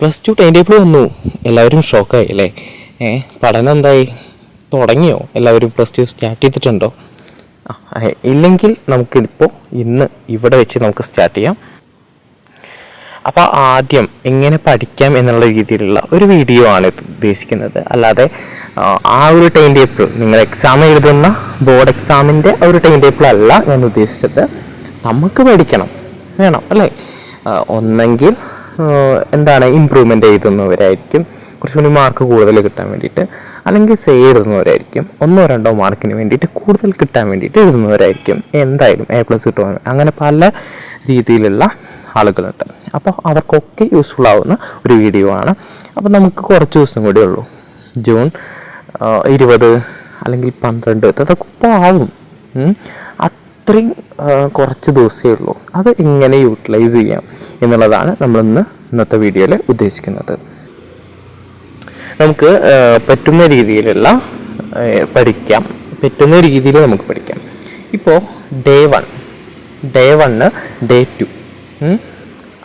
Plus two time table വന്നു. എല്ലാവരും ഷോക്കായി അല്ലേ? ഏ പഠനം എന്തായി? തുടങ്ങിയോ? എല്ലാവരും പ്ലസ് ടു സ്റ്റാർട്ട് ചെയ്തിട്ടുണ്ടോ? ഇല്ലെങ്കിൽ നമുക്കിപ്പോൾ ഇന്ന് ഇവിടെ വെച്ച് നമുക്ക് സ്റ്റാർട്ട് ചെയ്യാം. അപ്പോൾ ആദ്യം എങ്ങനെ പഠിക്കാം എന്നുള്ള രീതിയിലുള്ള ഒരു വീഡിയോ ആണ് ഉദ്ദേശിക്കുന്നത്. അല്ലാതെ ആ, ഒരു ടൈം ടേബിൾ നിങ്ങൾ എക്സാം എഴുതുന്ന ബോർഡ് എക്സാമിന്റെ ഒരു ടൈം ടേബിൾ അല്ല ഞാൻ ഉദ്ദേശിച്ചത്. നമുക്ക് പഠിക്കണം. വേണം അല്ലേ? ഒന്നെങ്കിൽ എന്താണ് ഇമ്പ്രൂവ്മെന്റ് എഴുതുന്നവരായിരിക്കും. കുറച്ചുകൂടി മാർക്ക് കൂടുതൽ കിട്ടാൻ വേണ്ടിയിട്ട് അല്ലെങ്കിൽ സേ എഴുതുന്നവരായിരിക്കും. ഒന്നോ രണ്ടോ മാർക്കിന് വേണ്ടിയിട്ട് കൂടുതൽ കിട്ടാൻ വേണ്ടിയിട്ട് എഴുതുന്നവരായിരിക്കും. എന്തായാലും എ പ്ലസ് കിട്ടുവാൻ അങ്ങനെ പല രീതിയിലുള്ള ആളുകളുണ്ട്. അപ്പോൾ അവർക്കൊക്കെ യൂസ്ഫുൾ ആവുന്ന ഒരു വീഡിയോ ആണ്. അപ്പോൾ നമുക്ക് കുറച്ച് ദിവസം കൂടി ഉള്ളൂ. ജൂൺ ഇരുപത് അല്ലെങ്കിൽ പന്ത്രണ്ട് അതൊക്കെ ഇപ്പോൾ ആവും. അത്രയും കുറച്ച് ദിവസമേ ഉള്ളൂ. അത് എങ്ങനെ യൂട്ടിലൈസ് ചെയ്യാം? എന്നുള്ളതാണ് നമ്മളിന്ന് ഇന്നത്തെ വീഡിയോയിൽ ഉദ്ദേശിക്കുന്നത്. നമുക്ക് പറ്റുന്ന രീതിയിലുള്ള പഠിക്കാം. പറ്റുന്ന രീതിയിൽ നമുക്ക് പഠിക്കാം. ഇപ്പോൾ day one day one day two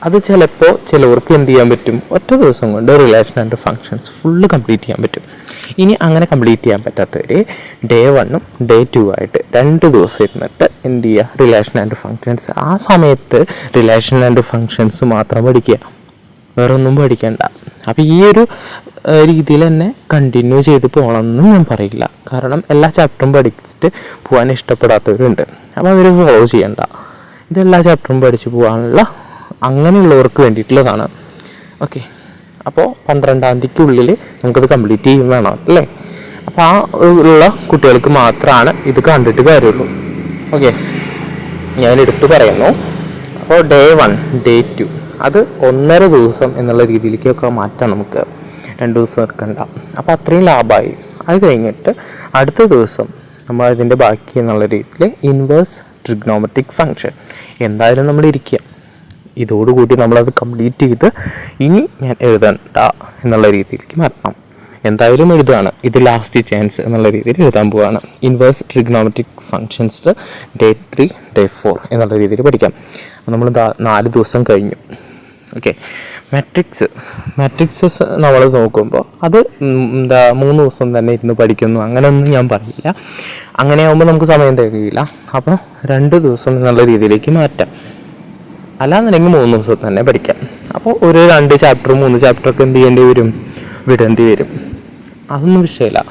അത് ചിലപ്പോൾ ചിലവർക്ക് എന്ത് ചെയ്യാൻ പറ്റും? ഒറ്റ ദിവസം കൊണ്ട് relation and functions full complete ചെയ്യാൻ പറ്റും. ഇനി അങ്ങനെ കംപ്ലീറ്റ് ചെയ്യാൻ പറ്റാത്തവർ ഡേ വണ്ണും ഡേ ടു ആയിട്ട് രണ്ട് ദിവസം ഇരുന്നിട്ട് എന്ത് ചെയ്യുക റിലേഷൻ ആൻഡ് ഫങ്ഷൻസ് ആ സമയത്ത് റിലേഷൻ ആൻഡ് ഫങ്ഷൻസ് മാത്രം പഠിക്കുക. വേറൊന്നും പഠിക്കണ്ട. അപ്പോൾ ഈ ഒരു രീതിയിൽ തന്നെ കണ്ടിന്യൂ ചെയ്ത് പോകണമെന്നും ഞാൻ പറയില്ല. കാരണം എല്ലാ ചാപ്റ്ററും പഠിച്ചിട്ട് പോകാൻ ഇഷ്ടപ്പെടാത്തവരുണ്ട്. അപ്പോൾ അവർ ഫോളോ ചെയ്യണ്ട. ഇതെല്ലാ ചാപ്റ്ററും പഠിച്ച് പോകാനുള്ള അങ്ങനെയുള്ളവർക്ക് വേണ്ടിയിട്ടുള്ളതാണ്. ഓക്കെ അപ്പോൾ പന്ത്രണ്ടാം തീയതിക്കുള്ളിൽ നമുക്കത് കംപ്ലീറ്റ് ചെയ്യും വേണം അല്ലേ? അപ്പോൾ ആ ഉള്ള കുട്ടികൾക്ക് മാത്രമാണ് ഇത് കണ്ടിട്ട് കാര്യമുള്ളൂ. ഓക്കെ ഞാൻ എടുത്തു പറയുന്നു. അപ്പോൾ ഡേ വൺ ഡേ ടു അത് ഒന്നര ദിവസം എന്നുള്ള രീതിയിലേക്കൊക്കെ മാറ്റാം നമുക്ക്. രണ്ട് ദിവസം എടുക്കണ്ട. അപ്പോൾ അത്രയും ലാഭമായി അത് കഴിഞ്ഞിട്ട് അടുത്ത ദിവസം നമ്മൾ അതിന്റെ ബാക്കി എന്നുള്ള രീതിയിൽ ഇൻവേഴ്സ് ട്രിഗ്നോമെട്രിക് ഫങ്ഷൻ എന്തായാലും നമ്മൾ ഇരിക്കുക ഇതോടുകൂടി നമ്മളത് കംപ്ലീറ്റ് ചെയ്ത് ഇനി ഞാൻ എഴുതണ്ട എന്നുള്ള രീതിയിലേക്ക് മാറ്റണം എന്തായാലും എഴുതുകയാണ് ഇത് ലാസ്റ്റ് ചാൻസ് എന്നുള്ള രീതിയിൽ എഴുതാൻ പോവുകയാണ് inverse trigonometric functions day three day four എന്നുള്ള രീതിയിൽ പഠിക്കാം. നമ്മൾ നാല് ദിവസം കഴിഞ്ഞു. ഓക്കെ മാട്രിക്സ് മാട്രിക്സസ് നമ്മൾ നോക്കുമ്പോൾ അത് എന്താ മൂന്ന് ദിവസം തന്നെ ഇരുന്ന് പഠിക്കുന്നു. അങ്ങനെയൊന്നും ഞാൻ പറയില്ല അങ്ങനെ ആകുമ്പോൾ നമുക്ക് സമയം തികയില്ല. അപ്പോൾ രണ്ട് ദിവസം എന്നുള്ള രീതിയിലേക്ക് മാറ്റാം. അല്ലാന്നുണ്ടെങ്കിൽ മൂന്ന് ദിവസം തന്നെ പഠിക്കാം. അപ്പോൾ ഒരു രണ്ട് ചാപ്റ്റർ മൂന്ന് ചാപ്റ്റർ ഒക്കെ എന്ത് ചെയ്യേണ്ടി വരും? വിടേണ്ടി വരും. അതൊന്നും വിഷയമില്ല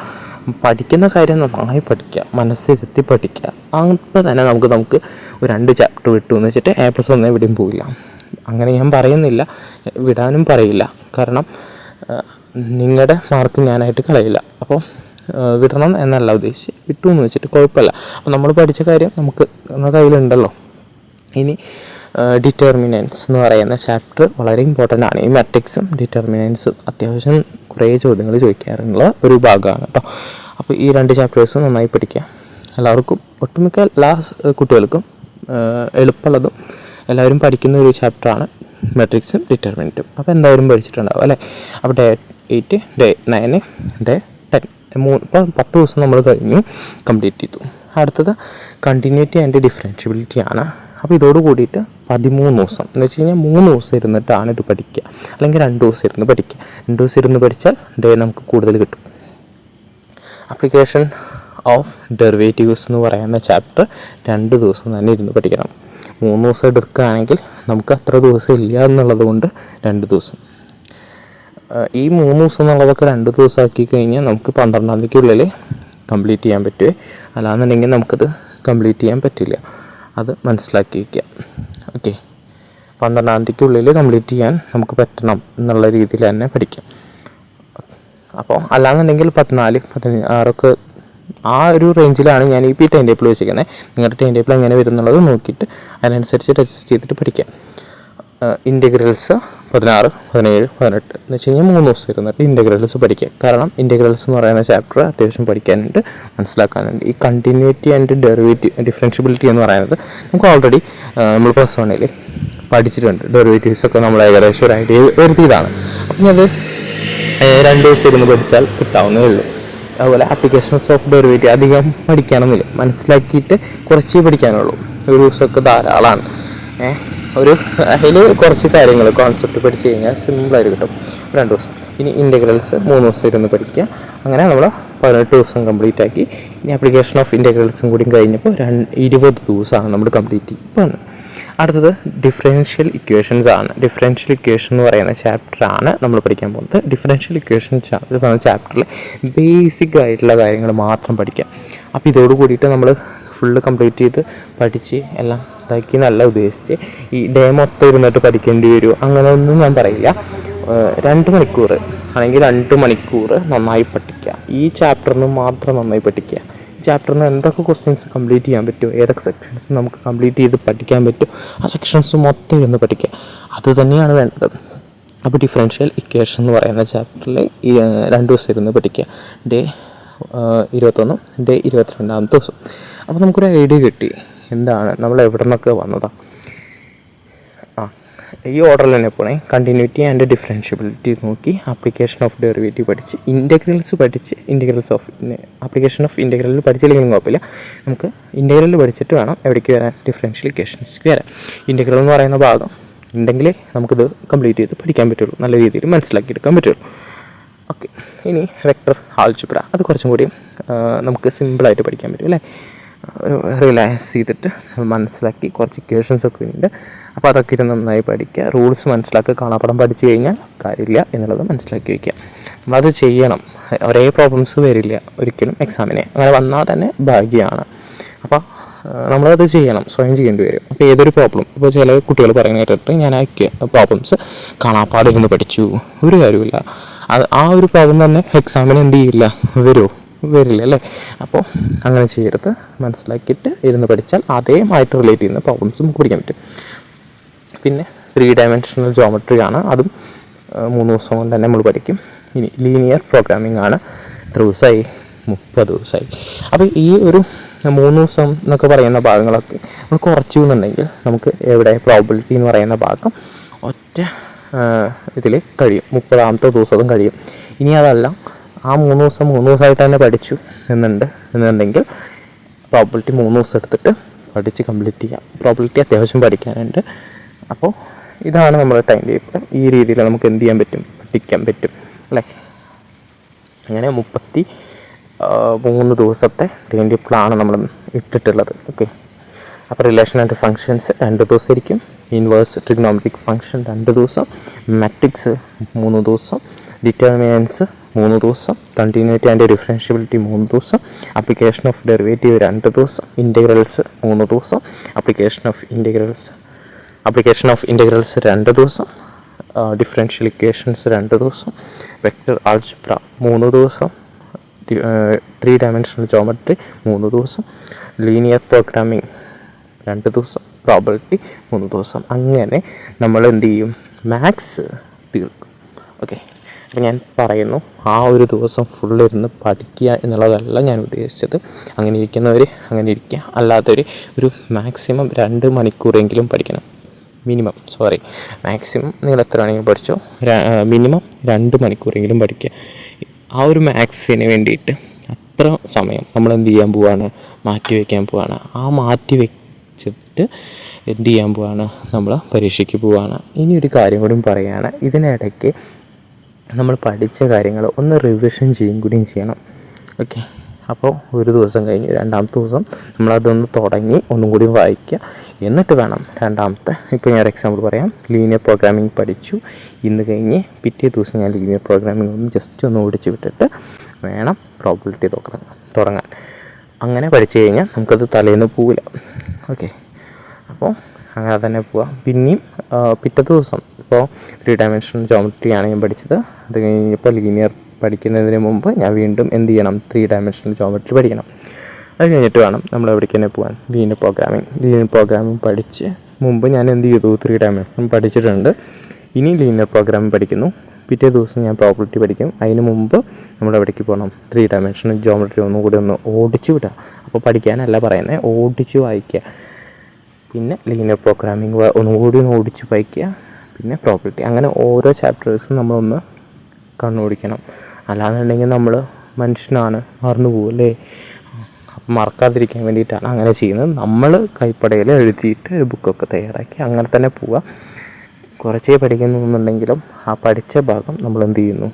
പഠിക്കുന്ന കാര്യം നന്നായി പഠിക്കുക. മനസ്സിരുത്തി പഠിക്കുക. അപ്പോൾ തന്നെ നമുക്ക് നമുക്ക് ഒരു രണ്ട് ചാപ്റ്റർ വിട്ടു എന്ന് വെച്ചിട്ട് എ പ്ലസ് ഒന്നും എവിടെയും പോവില്ല. അങ്ങനെ ഞാൻ പറയുന്നില്ല. വിടാനും പറയില്ല. കാരണം നിങ്ങളുടെ മാർക്ക് ഞാനായിട്ട് കളയില്ല. അപ്പോൾ വിടണം എന്നല്ല ഉദ്ദേശിച്ച് വിട്ടു എന്ന് വെച്ചിട്ട് കുഴപ്പമില്ല. അപ്പോൾ നമ്മൾ പഠിച്ച കാര്യം നമുക്ക് നമ്മുടെ കയ്യിലുണ്ടല്ലോ. ഇനി ഡിറ്റർമിനൻസ് എന്ന് പറയുന്ന ചാപ്റ്റർ വളരെ ഇമ്പോർട്ടന്റ് ആണ്. ഈ മെട്രിക്സും ഡിറ്റർമിനൻസും അത്യാവശ്യം കുറേ ചോദ്യങ്ങൾ ചോദിക്കാറുള്ള ഒരു ഭാഗമാണ് കേട്ടോ അപ്പോൾ ഈ രണ്ട് ചാപ്റ്റേഴ്സും നന്നായി പഠിക്കാം. എല്ലാവർക്കും ഒട്ടുമിക്ക എല്ലാ കുട്ടികൾക്കും എളുപ്പമുള്ളതും എല്ലാവരും പഠിക്കുന്ന ഒരു ചാപ്റ്ററാണ് മെട്രിക്സും ഡിറ്റർമിനന്റും അപ്പോൾ എന്തായാലും പഠിച്ചിട്ടുണ്ടാവും അല്ലേ? അപ്പോൾ day eight day nine day ten മൂന്ന് ഇപ്പം പത്ത് ദിവസം നമ്മൾ കഴിഞ്ഞു കംപ്ലീറ്റ് ചെയ്തു. അടുത്തത് കണ്ടിന്യൂറ്റി ആൻഡ് ഡിഫറൻഷ്യബിലിറ്റി ആണ്. അപ്പോൾ ഇതോട് കൂടിയിട്ട് പതിമൂന്ന് ദിവസം. എന്ന് വെച്ച് കഴിഞ്ഞാൽ മൂന്ന് ദിവസം ഇരുന്നിട്ടാണ് ഇത് പഠിക്കുക. അല്ലെങ്കിൽ രണ്ട് ദിവസം ഇരുന്ന് പഠിക്കുക. രണ്ട് ദിവസം ഇരുന്ന് പഠിച്ചാൽ ഡേ നമുക്ക് കൂടുതൽ കിട്ടും. അപ്ലിക്കേഷൻ ഓഫ് ഡെറിവേറ്റീവ്സ് എന്ന് പറയുന്ന ചാപ്റ്റർ രണ്ട് ദിവസം തന്നെ ഇരുന്ന് പഠിക്കണം. മൂന്ന് ദിവസം എടുക്കുകയാണെങ്കിൽ നമുക്ക് അത്ര ദിവസം ഇല്ല എന്നുള്ളത് കൊണ്ട് രണ്ട് ദിവസം. ഈ മൂന്ന് ദിവസം എന്നുള്ളതൊക്കെ രണ്ട് ദിവസം ആക്കി കഴിഞ്ഞാൽ നമുക്ക് പന്ത്രണ്ടാം തീയതിക്കുള്ളിൽ കംപ്ലീറ്റ് ചെയ്യാൻ പറ്റുമേ അല്ലാന്നുണ്ടെങ്കിൽ നമുക്കത് കംപ്ലീറ്റ് ചെയ്യാൻ പറ്റില്ല. അത് മനസ്സിലാക്കി വയ്ക്കുക ഓക്കെ പന്ത്രണ്ടാം തീയതിക്കുള്ളിൽ കംപ്ലീറ്റ് ചെയ്യാൻ നമുക്ക് പറ്റണം എന്നുള്ള രീതിയിൽ തന്നെ പഠിക്കാം. അപ്പോൾ അല്ലാന്നുണ്ടെങ്കിൽ പതിനാല് പതിനാറൊക്കെ ആ ഒരു റേഞ്ചിലാണ് ഞാൻ ഈ പി ടൈം ടേബിൾ വെച്ചിരിക്കുന്നത്. നിങ്ങളുടെ ടൈം ടേബിൾ എങ്ങനെ വരുന്നുള്ളത് നോക്കിയിട്ട് അതിനനുസരിച്ച് അഡ്ജസ്റ്റ് ചെയ്തിട്ട് പഠിക്കാം. ഇന്റഗ്രൽസ് പതിനാറ് പതിനേഴ് പതിനെട്ട് എന്ന് വെച്ച് കഴിഞ്ഞാൽ മൂന്ന് ദിവസം ഇരുന്നിട്ട് ഇന്റഗ്രൽസ് പഠിക്കുക കാരണം ഇന്റഗ്രൽസ് എന്ന് പറയുന്ന ചാപ്റ്റർ അത്യാവശ്യം പഠിക്കാനുണ്ട് മനസ്സിലാക്കാനുണ്ട്. ഈ കണ്ടിന്യൂറ്റി ആൻഡ് ഡെറിവേറ്റീവ് ഡിഫറൻഷ്യബിലിറ്റി എന്ന് പറയുന്നത് നമുക്ക് ഓൾറെഡി നമ്മൾ പ്ലസ് വണ്ണിൽ പഠിച്ചിട്ടുണ്ട്. ഡെറിവേറ്റീവ്സൊക്കെ നമ്മൾ ഏകദേശം ഒരു ഐഡിയ വരുത്തിയതാണ്. അപ്പം അത് രണ്ട് ദിവസം ഇരുന്ന് പഠിച്ചാൽ കിട്ടാവുന്നേ ഉള്ളൂ. അതുപോലെ ആപ്ലിക്കേഷൻസ് ഓഫ് ഡെറിവേറ്റീവ് അധികം പഠിക്കാനൊന്നുമില്ല. മനസ്സിലാക്കിയിട്ട് കുറച്ചേ പഠിക്കാനുള്ളൂ. ഒരു ദിവസമൊക്കെ ധാരാളമാണ്. ഏഹ് ഒരു അതിൽ കുറച്ച് കാര്യങ്ങൾ കോൺസെപ്റ്റ് പഠിച്ച് കഴിഞ്ഞാൽ സിമ്പിളായിട്ട് കിട്ടും. രണ്ട് ദിവസം. ഇനി ഇന്റഗ്രൽസ് മൂന്ന് ദിവസം ഇരുന്ന് പഠിക്കുക അങ്ങനെ നമ്മൾ പതിനെട്ട് ദിവസം കംപ്ലീറ്റ് ആക്കി. ഇനി ആപ്ലിക്കേഷൻ ഓഫ് ഇന്റഗ്രൽസും കൂടി കഴിഞ്ഞപ്പോൾ രണ്ട് ഇരുപത് ദിവസമാണ് നമ്മൾ കംപ്ലീറ്റ് ചെയ്യും പോകുന്നത് അടുത്തത് ഡിഫറൻഷ്യൽ ഇക്വേഷൻസ് ആണ്. ഡിഫറൻഷ്യൽ ഇക്വേഷൻ എന്ന് പറയുന്ന ചാപ്റ്ററാണ് നമ്മൾ പഠിക്കാൻ പോകുന്നത്. ഡിഫറൻഷ്യൽ ഇക്വേഷൻ ചാപ്റ്ററിൽ ബേസിക് ആയിട്ടുള്ള കാര്യങ്ങൾ മാത്രം പഠിക്കാം. അപ്പോൾ ഇതോട് കൂടിയിട്ട് നമ്മൾ ഫുള്ള് കംപ്ലീറ്റ് ചെയ്ത് പഠിച്ച് എല്ലാം ഇതാക്കി നല്ല ഉദ്ദേശിച്ച് ഈ ഡേ മൊത്തം ഇരുന്നിട്ട് പഠിക്കേണ്ടി വരും. അങ്ങനെ ഒന്നും ഞാൻ പറയില്ല. രണ്ട് മണിക്കൂർ. അല്ലെങ്കിൽ രണ്ട് മണിക്കൂർ നന്നായി പഠിക്കുക ഈ ചാപ്റ്ററിൽ നിന്ന് മാത്രം നന്നായി പഠിക്കുക ഈ ചാപ്റ്ററിൽ നിന്ന് എന്തൊക്കെ ക്വസ്റ്റ്യൻസ് കംപ്ലീറ്റ് ചെയ്യാൻ പറ്റുമോ ഏതൊക്കെ സെക്ഷൻസ് നമുക്ക് കംപ്ലീറ്റ് ചെയ്ത് പഠിക്കാൻ പറ്റും? ആ സെക്ഷൻസ് മൊത്തം ഇരുന്ന് പഠിക്കുക അത് തന്നെയാണ് വേണ്ടത്. അപ്പോൾ ഡിഫറൻഷ്യൽ ഇക്വേഷൻ എന്ന് പറയുന്ന ചാപ്റ്ററിൽ രണ്ട് ദിവസം ഇരുന്ന് പഠിക്കുക ഡേ ഇരുപത്തൊന്നും ഡേ ഇരുപത്തിരണ്ടാമത്തെ ദിവസം. അപ്പോൾ നമുക്കൊരു ഐഡിയ കിട്ടി. എന്താണ്? നമ്മൾ എവിടെ നിന്നൊക്കെ വന്നതാണ് ആ ഈ ഓർഡറിൽ തന്നെ പോണേ. കണ്ടിന്യൂറ്റി ആൻഡ് ഡിഫറൻഷ്യബിലിറ്റി നോക്കി ആപ്ലിക്കേഷൻ ഓഫ് ഡെറിവേറ്റീവ് പഠിച്ച് ഇന്റഗ്രൽസ് പഠിച്ച് ഇന്റഗ്രൽസ് ഓഫ് ആപ്ലിക്കേഷൻ ഓഫ് ഇന്റഗ്രലിൽ പഠിച്ചില്ലെങ്കിലും കുഴപ്പമില്ല. നമുക്ക് ഇന്റഗ്രലിൽ പഠിച്ചിട്ട് വേണം എവിടേക്ക് വരാൻ? ഡിഫറൻഷ്യൽ ഇക്വേഷൻസ്ക്ക് വരാൻ. ഇന്റഗ്രൽ എന്ന് പറയുന്ന ഭാഗം ഉണ്ടെങ്കിലേ നമുക്കിത് കംപ്ലീറ്റ് ചെയ്ത് പഠിക്കാൻ പറ്റുള്ളൂ. നല്ല രീതിയിൽ മനസ്സിലാക്കിയെടുക്കാൻ പറ്റുള്ളൂ. ഓക്കെ ഇനി വെക്ടർ ആൾജിബ്ര അത് കുറച്ചും കൂടി നമുക്ക് സിമ്പിളായിട്ട് പഠിക്കാൻ പറ്റും അല്ലേ? ഒരു റിലാക്സ് ചെയ്തിട്ട് മനസ്സിലാക്കി കുറച്ച് ഇക്വേഷൻസ് ഒക്കെ ഉണ്ട്. അപ്പോൾ അതൊക്കെ ഇരുന്ന് നന്നായി പഠിക്കുക. റൂൾസ് മനസ്സിലാക്കുക. കാണാപ്പടം പഠിച്ചു കഴിഞ്ഞാൽ കാര്യമില്ല എന്നുള്ളത് മനസ്സിലാക്കി വയ്ക്കുക. നമ്മളത് ചെയ്യണം. ഒരേ പ്രോബ്ലംസ് വരില്ല ഒരിക്കലും എക്സാമിനെ അങ്ങനെ വന്നാൽ തന്നെ ഭാഗ്യമാണ്. അപ്പോൾ നമ്മളത് ചെയ്യണം. സ്വയം ചെയ്യേണ്ടി വരും. അപ്പോൾ ഏതൊരു പ്രോബ്ലം ഇപ്പോൾ ചില കുട്ടികൾ പറയുന്ന കേട്ടിട്ട് ഞാൻ ആ പ്രോബ്ലംസ് കാണാപ്പാടിരുന്ന് പഠിച്ചു. ഒരു കാര്യമില്ല ആ ഒരു പ്രോബ്ലം തന്നെ എക്സാമിന് എന്ത് ചെയ്യില്ല? വരുമോ? വരില്ല അല്ലേ അപ്പോൾ അങ്ങനെ ചെയ്യരുത്. മനസ്സിലാക്കിയിട്ട് ഇരുന്ന് പഠിച്ചാൽ അതേമായിട്ട് റിലേറ്റ് ചെയ്യുന്ന പ്രോബ്ലംസ് നമുക്ക് പഠിക്കാൻ പറ്റും. പിന്നെ ത്രീ ഡയമെൻഷണൽ ജോമെട്രി ആണ്. അതും മൂന്ന് ദിവസം കൊണ്ട് തന്നെ നമ്മൾ പഠിക്കും. ഇനി ലീനിയർ പ്രോഗ്രാമിംഗ് ആണ്. എത്ര ദിവസമായി? മുപ്പത് ദിവസമായി. അപ്പോൾ ഈ ഒരു മൂന്ന് ദിവസം എന്നൊക്കെ പറയുന്ന ഭാഗങ്ങളൊക്കെ നമ്മൾ കുറച്ചു എന്നുണ്ടെങ്കിൽ നമുക്ക് എവിടെ പ്രോബിലിറ്റി എന്ന് പറയുന്ന ഭാഗം ഒറ്റ ഇതിൽ കഴിയും. മുപ്പതാമത്തെ ദിവസവും കഴിയും. ഇനി അതല്ല ആ മൂന്ന് ദിവസം മൂന്ന് ദിവസമായിട്ട് തന്നെ പഠിച്ചു എന്നുണ്ട്. എന്നുണ്ടെങ്കിൽ പ്രോബിലിറ്റി മൂന്ന് ദിവസം എടുത്തിട്ട് പഠിച്ച് കംപ്ലീറ്റ് ചെയ്യാം. പ്രോബിലിറ്റി അത്യാവശ്യം പഠിക്കാനുണ്ട്. അപ്പോൾ ഇതാണ് നമ്മുടെ ടൈം ടേബിൾ ഈ രീതിയിൽ നമുക്ക് എന്ത് ചെയ്യാൻ പറ്റും? പഠിക്കാൻ പറ്റും. അല്ലേ? അങ്ങനെ മുപ്പത്തി മൂന്ന് ദിവസത്തെ ടൈം ടേബിളാണ് നമ്മൾ ഇട്ടിട്ടുള്ളത്. ഓക്കെ അപ്പോൾ റിലേഷൻ ആൻഡ് ഫങ്ഷൻസ് രണ്ട് ദിവസം ഇരിക്കും ഇൻവേഴ്സ് ട്രിഗ്നോമെട്രിക് ഫങ്ഷൻ രണ്ട് ദിവസം. മാട്രിക്സ് മൂന്ന് ദിവസം. ഡിറ്റർമിനൻസ് മൂന്ന് ദിവസം. കണ്ടിന്യൂറ്റി ആൻഡ് ഡിഫറൻഷ്യബിലിറ്റി മൂന്ന് ദിവസം. അപ്ലിക്കേഷൻ ഓഫ് ഡെറിവേറ്റീവ് രണ്ട് ദിവസം. ഇന്റഗ്രൽസ് മൂന്ന് ദിവസം. Application of integrals application of integrals രണ്ട് ദിവസം. ഡിഫറൻഷ്യൽ ഇക്വേഷൻസ് രണ്ട് ദിവസം. വെക്ടർ ആൾജിബ്ര മൂന്ന് ദിവസം. ത്രീ ഡയമെൻഷണൽ ജോമെട്രി മൂന്ന് ദിവസം. ലീനിയർ പ്രോഗ്രാമിംഗ് രണ്ട് ദിവസം പ്രോബിലിറ്റി മൂന്ന് ദിവസം. അങ്ങനെ നമ്മൾ എന്ത് ചെയ്യും? മാത്സ് തീർക്കും. ഓക്കെ അപ്പോൾ ഞാൻ പറയുന്നു ആ ഒരു ദിവസം ഫുൾ ഇരുന്ന് പഠിക്കുക എന്നുള്ളതല്ല ഞാൻ ഉദ്ദേശിച്ചത്. അങ്ങനെ ഇരിക്കുന്നവർ അങ്ങനെ ഇരിക്കുക. അല്ലാത്തവർ ഒരു മാക്സിമം രണ്ട് മണിക്കൂറെങ്കിലും പഠിക്കണം. മിനിമം സോറി മാക്സിമം നിങ്ങൾ എത്ര വേണമെങ്കിലും പഠിച്ചോ? മിനിമം രണ്ട് മണിക്കൂറെങ്കിലും പഠിക്കുക. ആ ഒരു മാത്സിന് വേണ്ടിയിട്ട് അത്ര സമയം നമ്മൾ എന്ത് ചെയ്യാൻ പോവാണ്? മാറ്റി വയ്ക്കാൻ പോവാണ്. ആ മാറ്റി വെച്ചിട്ട് എന്ത് ചെയ്യാൻ പോവാണ്? നമ്മൾ പരീക്ഷയ്ക്ക് പോവാണ്. ഇനി ഒരു കാര്യം കൂടി പറയുകയാണ് ഇതിനിടയ്ക്ക് നമ്മൾ പഠിച്ച കാര്യങ്ങൾ ഒന്ന് റിവിഷൻ ചെയ്യും കൂടിയും ചെയ്യണം. ഓക്കെ അപ്പോൾ ഒരു ദിവസം കഴിഞ്ഞ് രണ്ടാമത്തെ ദിവസം നമ്മളതൊന്ന് തുടങ്ങി ഒന്നും കൂടി വായിക്കുക എന്നിട്ട് വേണം രണ്ടാമത്തെ ഇപ്പോൾ ഞാൻ ഒരു എക്സാമ്പിൾ പറയാം. ലീനിയർ പ്രോഗ്രാമിംഗ് പഠിച്ചു. ഇന്ന് കഴിഞ്ഞ് പിറ്റേ ദിവസം ഞാൻ ലീനിയർ പ്രോഗ്രാമിംഗ് ഒന്ന് ജസ്റ്റ് ഒന്ന് ഓടിച്ച് വിട്ടിട്ട് വേണം പ്രോബിലിറ്റി തുടങ്ങാൻ. തുടങ്ങാൻ. അങ്ങനെ പഠിച്ചു കഴിഞ്ഞാൽ നമുക്കത് തലേന്ന് പോവില്ല. ഓക്കെ അപ്പോൾ അങ്ങനെ തന്നെ പോവാം. പിന്നെയും പിറ്റത്തെ പിറ്റേ ദിവസം ഇപ്പോൾ ത്രീ ഡയമെൻഷണൽ ജോമെട്രി ആണ് ഞാൻ പഠിച്ചത്. അത് കഴിഞ്ഞപ്പോൾ ലീനിയർ പഠിക്കുന്നതിന് മുമ്പ് ഞാൻ വീണ്ടും എന്ത് ചെയ്യണം? ത്രീ ഡയമെൻഷണൽ ജോമെട്രി പഠിക്കണം. അത് കഴിഞ്ഞിട്ട് വേണം നമ്മൾ എവിടേക്ക് തന്നെ പോകാൻ ലീനിയർ പ്രോഗ്രാമിംഗ് ലീനിയർ പ്രോഗ്രാമിംഗ് പഠിച്ച് മുമ്പ് ഞാൻ എന്ത് ചെയ്തു? ത്രീ ഡയമെൻഷൻ പഠിച്ചിട്ടുണ്ട്. ഇനി ലീനിയർ പ്രോഗ്രാമിംഗ് പഠിക്കുന്നു. പിറ്റേ ദിവസം ഞാൻ പ്രോപ്പർട്ടി പഠിക്കും. അതിന് മുമ്പ് നമ്മൾ എവിടേക്ക് പോകണം? ത്രീ ഡയമെൻഷണൽ ജോമെട്രി ഒന്നും കൂടി ഒന്ന് ഓടിച്ചു വിടുക. അപ്പോൾ പഠിക്കാനല്ല പറയുന്നത്. ഓടിച്ച് വായിക്കുക. പിന്നെ ലീനിയർ പ്രോഗ്രാമിംഗ് ഒന്നുകൂടി ഒന്ന് ഓടിച്ച് പഠിക്കുക. പിന്നെ പ്രോപ്പർട്ടി അങ്ങനെ ഓരോ ചാപ്റ്റേഴ്സും നമ്മളൊന്ന് കണ്ണോടിക്കണം അല്ലാന്നുണ്ടെങ്കിൽ നമ്മൾ മനുഷ്യനാണ് മറന്നു പോകും അല്ലേ? മറക്കാതിരിക്കാൻ വേണ്ടിയിട്ടാണ് അങ്ങനെ ചെയ്യുന്നത്. നമ്മൾ കൈപ്പടയിൽ എഴുതിയിട്ട് ഒരു ബുക്കൊക്കെ തയ്യാറാക്കി അങ്ങനെ തന്നെ പോവുക കുറച്ചേ പഠിക്കുന്നുണ്ടെങ്കിലും ആ പഠിച്ച ഭാഗം നമ്മൾ എന്ത് ചെയ്യുന്നു?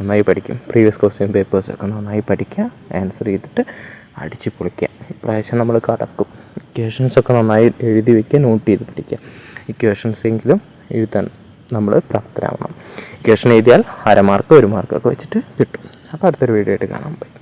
നന്നായി പഠിക്കും. പ്രീവിയസ് ക്വസ്റ്റ്യൻ പേപ്പേഴ്സൊക്കെ നന്നായി പഠിക്കുക. ആൻസർ ചെയ്തിട്ട് അടിച്ച് പൊളിക്കുക. ഇപ്രാവശ്യം നമ്മൾ കടക്കും. ഇക്വേഷൻസ് ഒക്കെ നന്നായി എഴുതി വയ്ക്കുക നോട്ട് ചെയ്ത് പഠിക്കുക ഇക്വേഷൻസ് എങ്കിലും എഴുതാൻ നമ്മൾ പ്രാപ്തരാവണം. ഇക്വേഷൻ എഴുതിയാൽ അര മാർക്ക് ഒരു മാർക്കൊക്കെ വെച്ചിട്ട് കിട്ടും. അപ്പോൾ അടുത്തൊരു വീഡിയോ ആയിട്ട് കാണാൻ പറ്റും